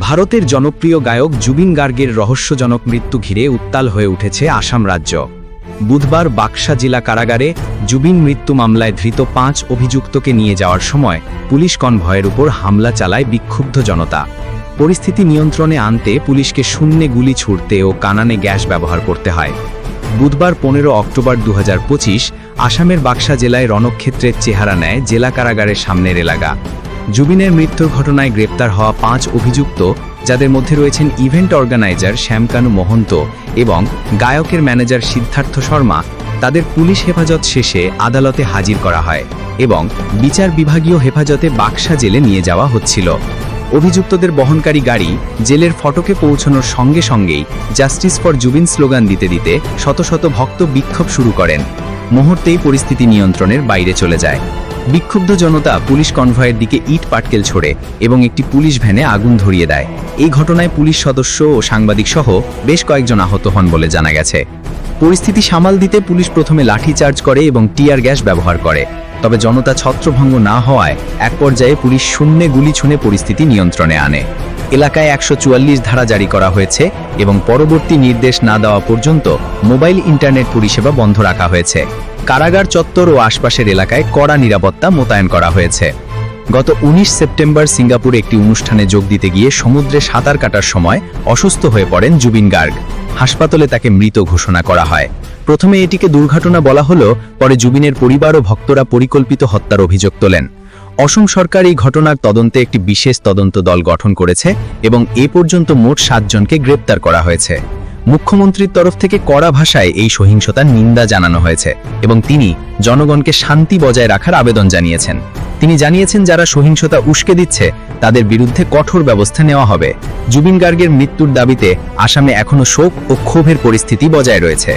ভারতের জনপ্রিয় গায়ক জুবিন গার্গের রহস্যজনক মৃত্যু ঘিরে উত্তাল হয়ে উঠেছে আসাম রাজ্য। বুধবার বাক্সা জেলা কারাগারে জুবিন মৃত্যু মামলায় ধৃত পাঁচ অভিযুক্তকে নিয়ে যাওয়ার সময় পুলিশ কনভয়ের উপর হামলা চালায় বিক্ষুব্ধ জনতা। পরিস্থিতি নিয়ন্ত্রণে আনতে পুলিশকে শূন্যে গুলি ছুড়তে ও কানানে গ্যাস ব্যবহার করতে হয়। বুধবার পনেরো অক্টোবর দু হাজার পঁচিশ আসামের বাক্সা জেলায় রণক্ষেত্রের চেহারা নেয় জেলা কারাগারের সামনের এলাকা। জুবিনের মৃত্যুর ঘটনায় গ্রেপ্তার হওয়া পাঁচ অভিযুক্ত, যাদের মধ্যে রয়েছেন ইভেন্ট অর্গানাইজার শ্যামকানু মহন্ত এবং গায়কের ম্যানেজার সিদ্ধার্থ শর্মা, তাদের পুলিশ হেফাজত শেষে আদালতে হাজির করা হয় এবং বিচার বিভাগীয় হেফাজতে বাক্সা জেলে নিয়ে যাওয়া হচ্ছিল। অভিযুক্তদের বহনকারী গাড়ি জেলের ফটকে পৌঁছানোর সঙ্গে সঙ্গেই জাস্টিস ফর জুবিন স্লোগান দিতে দিতে শত শত ভক্ত বিক্ষোভ শুরু করেন। মুহূর্তেই পরিস্থিতি নিয়ন্ত্রণের বাইরে চলে যায়। বিক্ষুব্ধ জনতা পুলিশ কনভয়ের দিকে ইট পাটকেল ছোড়ে এবং একটি পুলিশ ভ্যানে আগুন ধরিয়ে দেয়। এই ঘটনায় পুলিশ সদস্য ও সাংবাদিক সহ বেশ কয়েকজন আহত হন বলে জানা গেছে। পরিস্থিতি সামাল দিতে পুলিশ প্রথমে লাঠিচার্জ করে এবং টিয়ার গ্যাস ব্যবহার করে। তবে জনতা ছত্রভঙ্গ না হওয়ায় এক পর্যায়ে পুলিশ শূন্যে গুলি ছুঁড়ে পরিস্থিতি নিয়ন্ত্রণে আনে। এলাকায় একশো চুয়াল্লিশ ধারা জারি করা হয়েছে এবং পরবর্তী নির্দেশ না দেওয়া পর্যন্ত মোবাইল ইন্টারনেট পরিষেবা বন্ধ রাখা হয়েছে। কারাগার চত্বর ও আশপাশের এলাকায় কড়া নিরাপত্তা মোতায়েন করা হয়েছে। গত ১৯ সেপ্টেম্বর সিঙ্গাপুরে একটি অনুষ্ঠানে যোগ দিতে গিয়ে সমুদ্রে সাঁতার কাটার সময় অসুস্থ হয়ে পড়েন জুবিন গার্গ। হাসপাতালে তাকে মৃত ঘোষণা করা হয়। প্রথমে এটিকে দুর্ঘটনা বলা হলো পরে জুবিনের পরিবার ও ভক্তরা পরিকল্পিত হত্যার অভিযোগ তোলেন। অসম সরকার এই ঘটনার তদন্তে একটি বিশেষ তদন্ত দল গঠন করেছে এবং এ পর্যন্ত মোট সাতজনকে গ্রেপ্তার করা হয়েছে। মুখ্যমন্ত্রীর তরফ থেকে কড়া ভাষায় এই সহিংসতার নিন্দা জানানো হয়েছে এবং তিনি জনগণকে শান্তি বজায় রাখার আবেদন জানিয়েছেন। তিনি জানিয়েছেন, যারা সহিংসতা উস্কে দিচ্ছে, তাদের বিরুদ্ধে কঠোর ব্যবস্থা নেওয়া হবে। জুবিন গার্গের মৃত্যুর দাবিতে আসামে এখনও শোক ও ক্ষোভের পরিস্থিতি বজায় রয়েছে।